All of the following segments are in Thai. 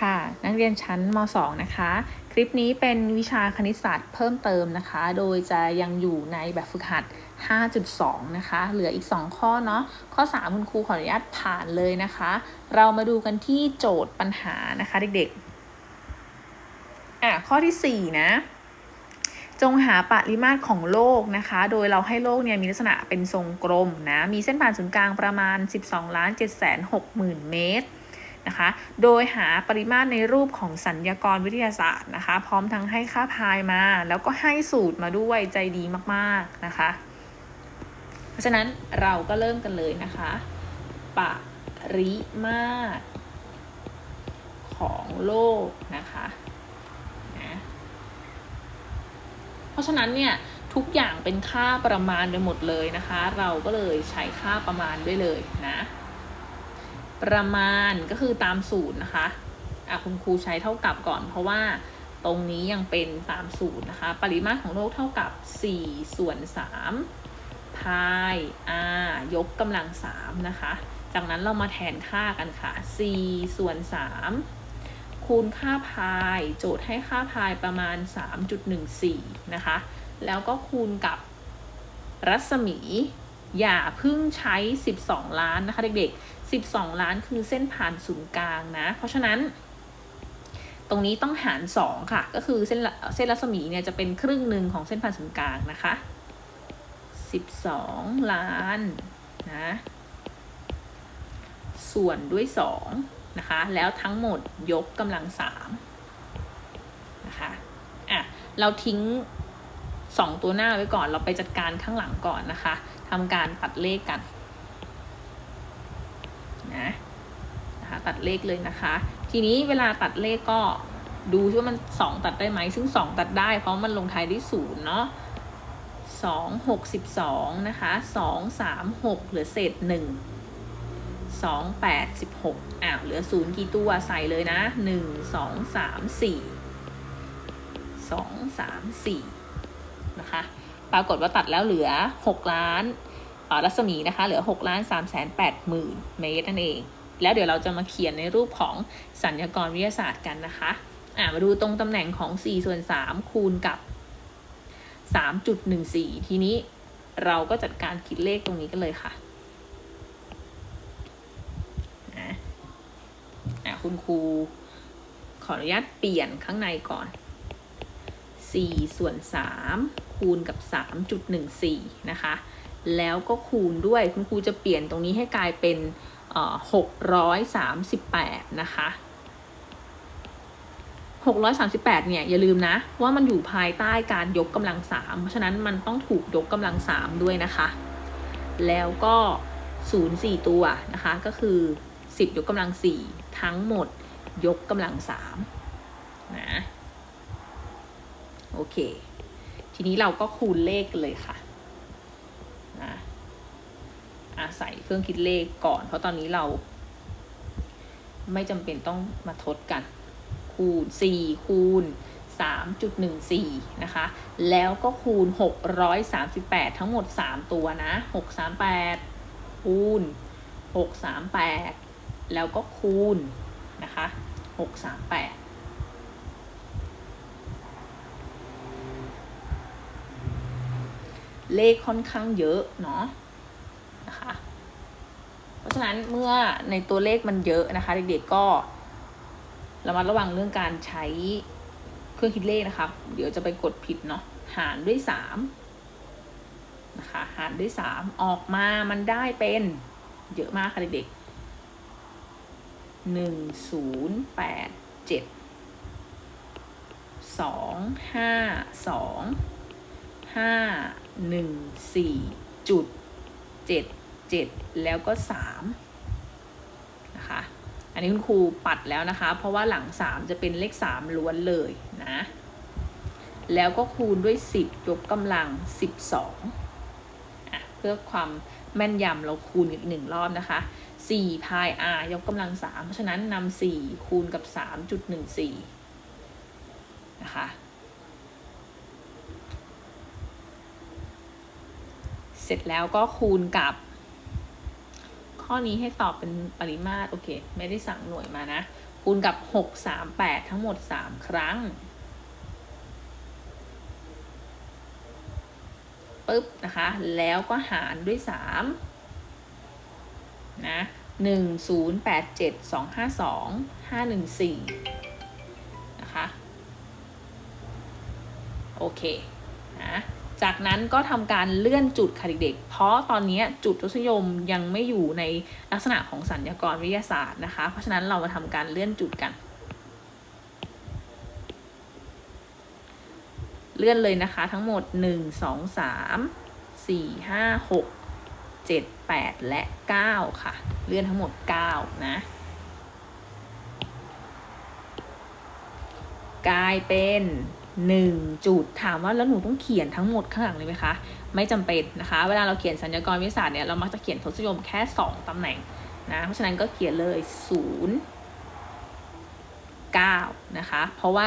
ค่ะ นักเรียนชั้นม .2 นะคะ คลิปนี้เป็นวิชาคณิตศาสตร์เพิ่มเติมนะคะ โดยจะยังอยู่ในแบบฝึกหัด 5.2 นะคะ เหลืออีก 2 ข้อเนาะ ข้อ 3 คุณครูขออนุญาตผ่านเลยนะคะ เรามาดูกันที่โจทย์ปัญหานะคะเด็กๆ อะ ข้อที่ 4 นะจงหาปริมาตรของโลกนะคะ โดยเราให้โลกเนี่ยมีลักษณะเป็นทรงกลมนะ มีเส้นผ่านศูนย์กลางประมาณ 12 ล้าน7 6 0 0 0 0 เมตร นะคะ โดยหาปริมาตรในรูปของสัญญากรวิทยาศาสตร์นะคะ พร้อมทั้งให้ค่าพายมา แล้วก็ให้สูตรมาด้วยใจดีมากๆนะคะ เพราะฉะนั้นเราก็เริ่มกันเลยนะคะ ปริมาตรของโลกนะคะนะเพราะฉะนั้นเนี่ยทุกอย่างเป็นค่าประมาณไปหมดเลยนะคะ เราก็เลยใช้ค่าประมาณด้วยเลยนะ ประมาณก็คือตามสูตรนะคะอะคุณครูใช้เท่ากับก่อน เพราะว่าตรงนี้ยังเป็นตามสูตรนะคะ ปริมาตรของโลกเท่ากับ 4 ส่วน 3 พาย r ยกกำลัง 3 นะคะ จากนั้นเรามาแทนค่ากันค่ะ 4 ส่วน 3 คูณค่าพาย โจทย์ให้ค่าพายประมาณ 3.14 นะคะ แล้วก็คูณกับรัศมี อย่าเพิ่งใช้ 12 ล้านนะคะเด็กๆ 12 ล้านคือเส้นผ่านศูนย์กลางนะ เพราะฉะนั้น ตรงนี้ต้องหาร 2 ค่ะ ก็คือเส้นเส้นรัศมีเนี่ยจะเป็นครึ่งหนึ่งของเส้นผ่านศูนย์กลางนะคะ 12 ล้านนะส่วนด้วย 2 นะคะ แล้วทั้งหมดยกกำลัง3นะคะอะเราทิ้ง 2 ตัวหน้าไว้ก่อนเราไปจัดการข้างหลังก่อนนะคะทำการตัดเลขกันนะนะคะ ตัดเลขเลยนะคะ ทีนี้เวลาตัดเลขก็ดูว่ามัน 2 ตัดได้ไหม ซึ่ง 2 ตัดได้ เพราะมันลงท้ายด้วยศูนย์เนาะสองหกสิบสองนะคะสองสามหกเหลือเศษหนึ่งสองแปดสิบหกอ้าวเหลือศูนย์กี่ตัวใส่เลยนะหนึ่งสองสามสี่สองสามสี่นะคะปรากฏว่าตัดแล้วเหลือ6ล้านรัศมีนะคะ เหลือ6ล้าน3แสน8หมื่นเมตรนั่นเอง แล้วเดี๋ยวเราจะมาเขียนในรูปของสัญญากรวิทยาศาสตร์กันนะคะอ่ามาดูตรงตำแหน่งของ4ส่วน3คูณกับ 3.14 ทีนี้เราก็จัดการคิดเลขตรงนี้กันเลยค่ะนะอะคุณครูขออนุญาตเปลี่ยนข้างในก่อน4ส่วน3คูณกับ 3.14 นะคะ แล้วก็คูณด้วยคุณครูจะเปลี่ยนตรงนี้ให้กลายเป็น 638 นะคะ 638 เนี่ย อย่าลืมนะ ว่ามันอยู่ภายใต้การยกกำลัง3เพราะฉะนั้นมันต้องถูกยกกำลัง3ด้วยนะคะ แล้วก็ 0 4 ตัวนะคะ ก็คือ 10 ยกกำลัง4ทั้งหมดยกกำลัง3นะ โอเค ทีนี้เราก็คูณเลขเลยค่ะนะ อาศัยเครื่องคิดเลขก่อน เพราะตอนนี้เรา ไม่จำเป็นต้องมาทดกัน คูณ 4 คูณ 3.14 นะคะ แล้วก็คูณ 638 ทั้งหมด 3 ตัวนะ 638 คูณ 638 แล้วก็คูณ นะคะ 638เลขค่อนข้างเยอะเนาะ ราะฉะนั้นเมื่อในตัวเลขมันเยอะนะคะ เด็กๆก็ระมัดระวังเรื่องการใช้เครื่องคิดเลขนะคะ เดี๋ยวจะไปกดผิดเนาะหารด้วยสามนะคะหารด้วยสามออกมามันได้เป็นเยอะมากค่ะเด็กๆหนึ่งศูนย์แปดเจ็ดสองห้าสองห้าหนึ่งสี่จุดเจ็ด เจ็ดแล้วก็สามนะคะอันนี้คุณครูปัดแล้วนะคะ เพราะว่าหลังสามจะเป็นเลขสามล้วนเลยนะแล้วก็คูณด้วยสิบยกกำลังสิบสองเพื่อความแม่นยำเราคูณอีกหนึ่งรอบนะคะสี่พาย r ยกกำลังสามเพราะฉะนั้นนำสี่คูณกับสามจุดหนึ่งสี่นะคะเสร็จแล้วก็คูณกับ ข้อนี้ให้ตอบเป็นปริมาตรโอเค ไม่ได้สั่งหน่วยมานะ คูณกับ 6 3 8 ทั้งหมด 3 ครั้งปึ๊บนะคะ แล้วก็หารด้วย 3 นะ 1 0 8 7 2 5 2 5 1 4 นะคะ โอเค นะ จากนั้นก็ทำการเลื่อนจุดค่ะเด็กๆ เพราะตอนนี้จุดทศนิยมยังไม่อยู่ในลักษณะของสัญญากรวิทยาศาสตร์นะคะ เพราะฉะนั้นเรามาทำการเลื่อนจุดกัน เลื่อนเลยนะคะทั้งหมด 1 2 3 4 5 6 7 8 และ 9 ค่ะ เลื่อนทั้งหมด 9 นะ กลายเป็น หนึ่งจุด ถามว่าแล้วหนูต้องเขียนทั้งหมดข้างหลังเลยไหมคะ ไม่จำเป็นนะคะ เวลาเราเขียนสัญญากรวิทยาศาสตร์เนี่ยเรามักจะเขียนทศนิยมแค่ 2ตำแหน่งนะเพราะฉะนั้นก็เขียนเลย 0 9 นะคะ เพราะว่า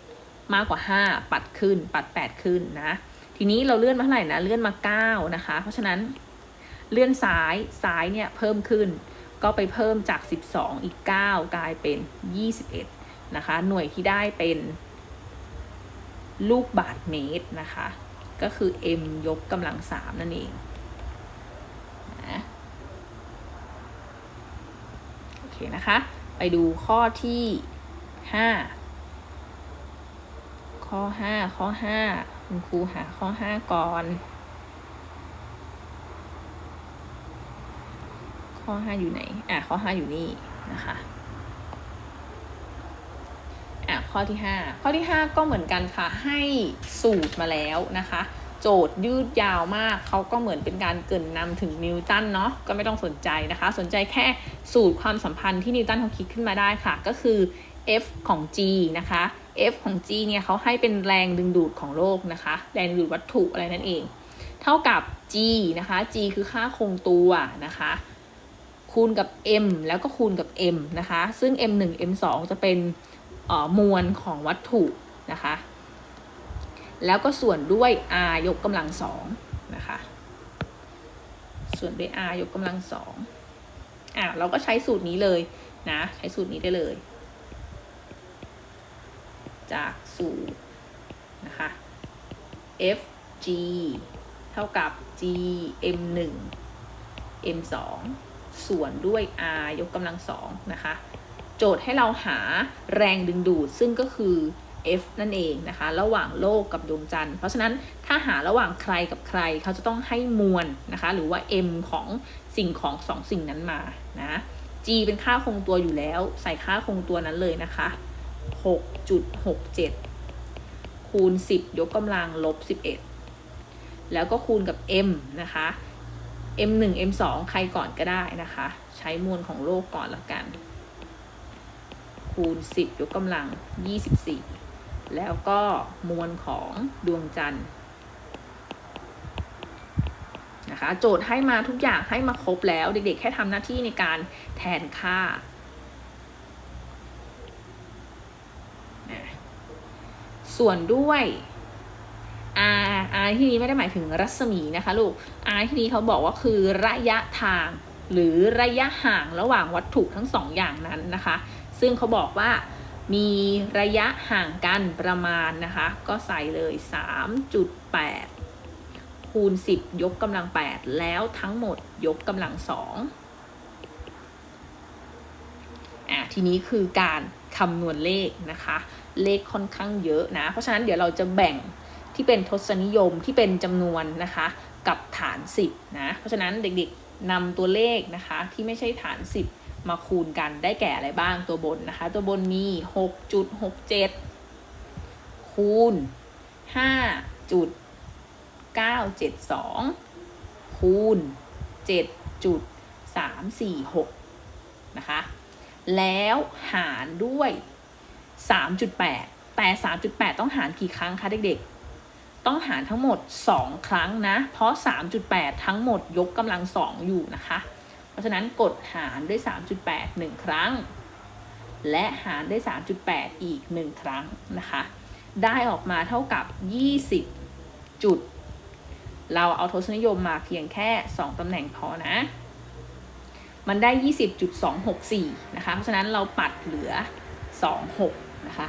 7 มากกว่า 5 ปัดขึ้น ปัด 8 ขึ้นนะ ทีนี้เราเลื่อนมาเท่าไหร่นะ เลื่อนมา 9 นะคะ เพราะฉะนั้นเลื่อนซ้าย ซ้ายเนี่ยเพิ่มขึ้น ก็ไปเพิ่มจาก 12 อีก 9 กลายเป็น 21 นะคะ หน่วยที่ได้เป็น ลูกบาทเมตรนะคะ ก็คือ m ยกกำลังสามนั่นเองนะโอเคนะคะ ไปดูข้อที่ห้าข้อห้าข้อห้าคุณครูหาข้อห้าก่อน ข้อห้าอยู่ไหน อะ ข้อห้าอยู่นี่นะคะ ข้อที่ 5 ข้อที่ 5 ก็เหมือนกันค่ะ ให้สูตรมาแล้วนะคะ โจทย์ยืดยาวมาก เขาก็เหมือนเป็นการเกินนำถึงนิวตันเนาะ ก็ไม่ต้องสนใจนะคะ สนใจแค่สูตรความสัมพันธ์ที่นิวตันเขาคิดขึ้นมาได้ค่ะ ก็คือ F ของ G นะคะ F ของ G เนี่ยเขาให้เป็นแรงดึงดูดของโลกนะคะ แรงดึงดูดวัตถุอะไรนั่นเอง เท่ากับ G นะคะ G คือค่าคงตัวนะคะ คูณกับ M แล้วก็คูณกับ M นะคะ ซึ่ง M1 M2 จะเป็น มวลของวัตถุนะคะ แล้วก็ส่วนด้วย r ยกกำลังสองนะคะ ส่วนด้วย r ยกกำลังสองอะเราก็ใช้สูตรนี้เลยนะ ใช้สูตรนี้ได้เลย จากสูตรนะคะ f g เท่ากับ g m 1 m 2ส่วนด้วย r ยกกำลังสองนะคะ โจทย์ให้เราหาแรงดึงดูดซึ่งก็คือ F นั่นเองนะคะ ระหว่างโลกกับดวงจันทร์ เพราะฉะนั้นถ้าหาระหว่างใครกับใครเขาจะต้องให้มวลนะคะ หรือว่า m ของสิ่งของสองสิ่งนั้นมานะ g เป็นค่าคงตัวอยู่แล้ว ใส่ค่าคงตัวนั้นเลยนะคะ 6.67 คูณ 10 ยกกำลังลบ 11 แล้วก็คูณกับ m นะคะ m 1 m 2 ใครก่อนก็ได้นะคะ ใช้มวลของโลกก่อนละกัน คูณ 10 ยกกำลัง 24 แล้วก็มวลของดวงจันทร์นะคะโจทย์ให้มาทุกอย่างให้มาครบแล้ว เด็กๆ แค่ทำหน้าที่ในการแทนค่า ส่วนด้วย r r ที่นี้ไม่ได้หมายถึงรัศมีนะคะลูก r ที่นี้เขาบอกว่าคือระยะทางหรือระยะห่างระหว่างวัตถุทั้งสองอย่างนั้นนะคะ ซึ่งเขาบอกว่ามีระยะห่างกันประมาณนะคะ ก็ใส่เลย 3.8 คูณ 10 ยกกำลัง 8 แล้วทั้งหมดยกกำลัง2อะทีนี้คือการคำนวณเลขนะคะ เลขค่อนข้างเยอะนะ เพราะฉะนั้นเดี๋ยวเราจะแบ่งที่เป็นทศนิยมที่เป็นจำนวนนะคะ กับฐาน 10นะ เพราะฉะนั้นเด็กๆนำตัวเลขนะคะที่ไม่ใช่ฐาน 10 มาคูณกันได้แก่อะไรบ้างตัวบนนะคะ ตัวบนมี 6.67 คูณ 5.972 คูณ 7.346 นะคะ แล้วหารด้วย 3.8 แต่ 3.8 ต้องหารกี่ครั้งคะเด็กๆ ต้องหารทั้งหมด 2 ครั้งนะ เพราะ 3.8 ทั้งหมดยกกำลัง 2 อยู่นะคะ พราะฉะนั้นกดหารด้วย 3.8 1 ครั้ง และหารด้วย 3.8 อีก 1 ครั้งนะคะ ได้ออกมาเท่ากับ 20 จุด เราเอาทศนิยมมาเพียงแค่ 2 ตำแหน่งพอนะ มันได้ 20.264 นะคะ เพราะฉะนั้นเราปัดเหลือ 26 นะคะ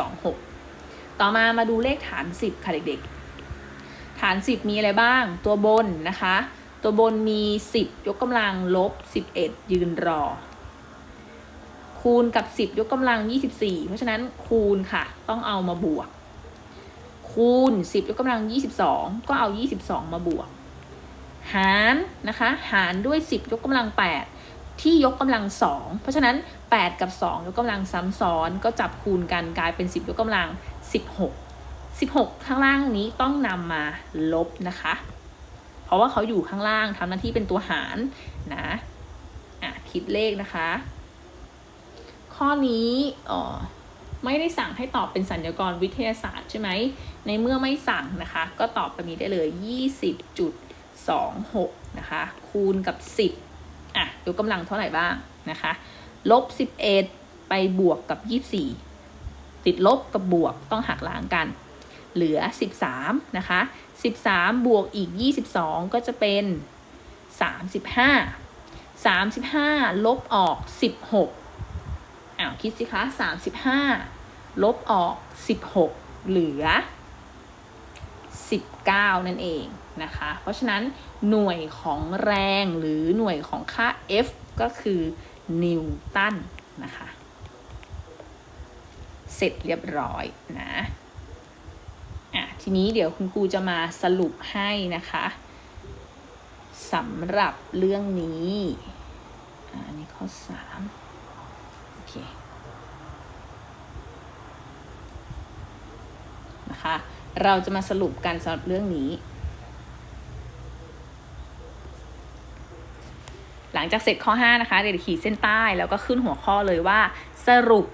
20.26 ต่อมามาดูเลขฐาน 10 ค่ะเด็กๆ ฐาน 10 มีอะไรบ้าง ตัวบนนะคะ ตัวบนมี 10 ยกกำลังลบ 11 ยืนรอ คูณกับ 10 ยกกำลัง 24 เพราะฉะนั้นคูณค่ะ ต้องเอามาบวก คูณ 10 ยกกำลัง 22 ก็เอา 22 มาบวก หารนะคะ หารด้วย 10 ยกกำลัง 8 ที่ยกกำลัง 2 เพราะฉะนั้น 8 กับ 2 ยกกำลังซ้ำซ้อน ก็จับคูณกันกลายเป็น 10 ยกกำลัง 16 16 ข้างล่างนี้ต้องนำมาลบนะคะ ราะว่าเขาอยู่ข้างล่างทำหน้าที่เป็นตัวหารนะอะคิดเลขนะคะ ข้อนี้อ่อไม่ได้สั่งให้ตอบเป็นสัญญากรวิทยาศาสตร์ใช่ไหม ในเมื่อไม่สั่งนะคะ ก็ตอบแบบนี้ได้เลย 20.26 นะคะ คูณกับ 10 อะ ยกกำลังเท่าไหร่บ้างนะคะ ลบ 11 ไปบวกกับ 24 ติดลบกับบวกต้องหักล้างกัน เหลือ 13 นะคะ 13 บวกอีก 22 ก็จะเป็น 35 35 ลบออก 16อ้าวคิดสิคะ 35 ลบออก 16 เหลือ 19 นั่นเองนะคะ เพราะฉะนั้นหน่วยของแรงหรือหน่วยของค่า F ก็คือนิวตันนะคะ เสร็จเรียบร้อยนะ ทีนี้เดี๋ยวคุณครูจะมาสรุปให้นะคะสำหรับเรื่องนี้อันนี้ข้อ3โอเคนะคะ เราจะมาสรุปกันสำหรับเรื่องนี้ หลังจากเสร็จข้อ 5 นะคะ เดี๋ยวขีดเส้นใต้แล้วก็ขึ้นหัวข้อเลยว่าสรุป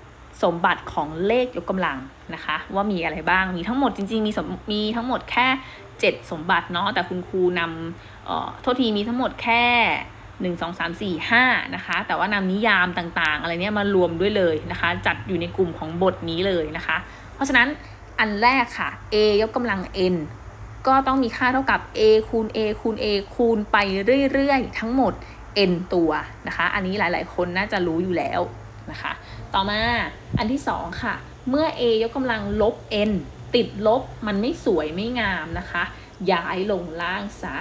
สมบัติของเลขยกกำลังนะคะ ว่ามีอะไรบ้างมีทั้งหมดจริง ๆ มีสมมีทั้งหมดแค่ 7 สมบัติเนาะแต่คุณครูนำเอ่อโทษทีมีทั้งหมดแค่1 2 3 4 5นะคะ แต่ว่านำนิยามต่างๆ อะไรเนี้ยมารวมด้วยเลยนะคะ จัดอยู่ในกลุ่มของบทนี้เลยนะคะ เพราะฉะนั้นอันแรกค่ะ a ยกกำลัง n ก็ต้องมีค่าเท่ากับ a คูณ a คูณ a คูณไปเรื่อยๆ ทั้งหมด n ตัวนะคะ อันนี้หลายๆ คนน่าจะรู้อยู่แล้วนะคะ ต่อมา อันที่สองค่ะ เมื่อ a ยกกำลังลบ n ติดลบมันไม่สวยไม่งามนะคะ ย้ายลงล่างซะ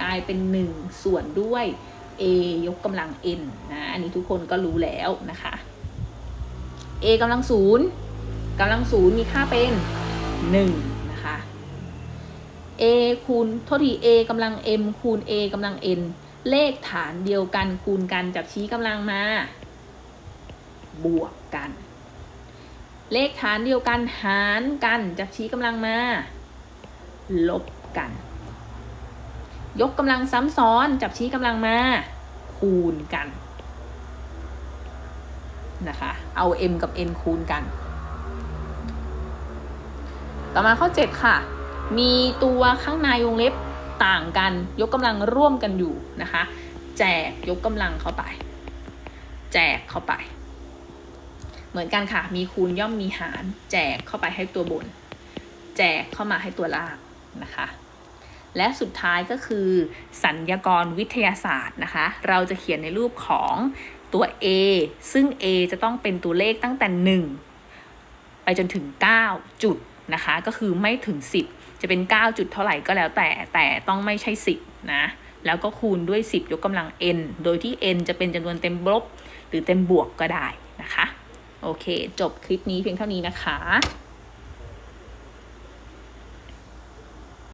กลายเป็น 1 ส่วนด้วย a ยกกำลัง n นะอันนี้ทุกคนก็รู้แล้วนะคะ a กำลังศูนย์กำลังศูนย์มีค่าเป็น 1 นะคะ a คูณโทษที a กำลัง m คูณ a กำลัง n เลขฐานเดียวกันคูณกันจับชี้กำลังมา บวกกัน เลขฐานเดียวกันหารกันจับชี้กำลังมา ลบกัน ยกกำลังซ้ำซ้อนจับชี้กำลังมา คูณกันนะคะ เอา m กับ n คูณกัน ต่อมาข้อ 7 ค่ะ มีตัวข้างในวงเล็บต่างกัน ยกกำลังร่วมกันอยู่นะคะ แจกยกกำลังเข้าไป แจกเข้าไป เหมือนกันค่ะ มีคูณย่อมมีหาร แจกเข้าไปให้ตัวบน แจกเข้ามาให้ตัวล่างนะคะ และสุดท้ายก็คือ สัญญากรวิทยาศาสตร์นะคะ เราจะเขียนในรูปของตัว A ซึ่ง A จะต้องเป็นตัวเลขตั้งแต่ 1 ไปจนถึง 9 จุดนะคะ ก็คือไม่ถึง 10 จะเป็น 9 จุดเท่าไหร่ก็แล้วแต่ แต่ต้องไม่ใช่ 10 นะ แล้วก็คูณด้วย 10 ยกกำลัง n โดยที่ n จะเป็นจำนวนเต็มลบหรือเต็มบวกก็ได้นะคะ โอเค จบคลิปนี้เพียงเท่านี้นะคะ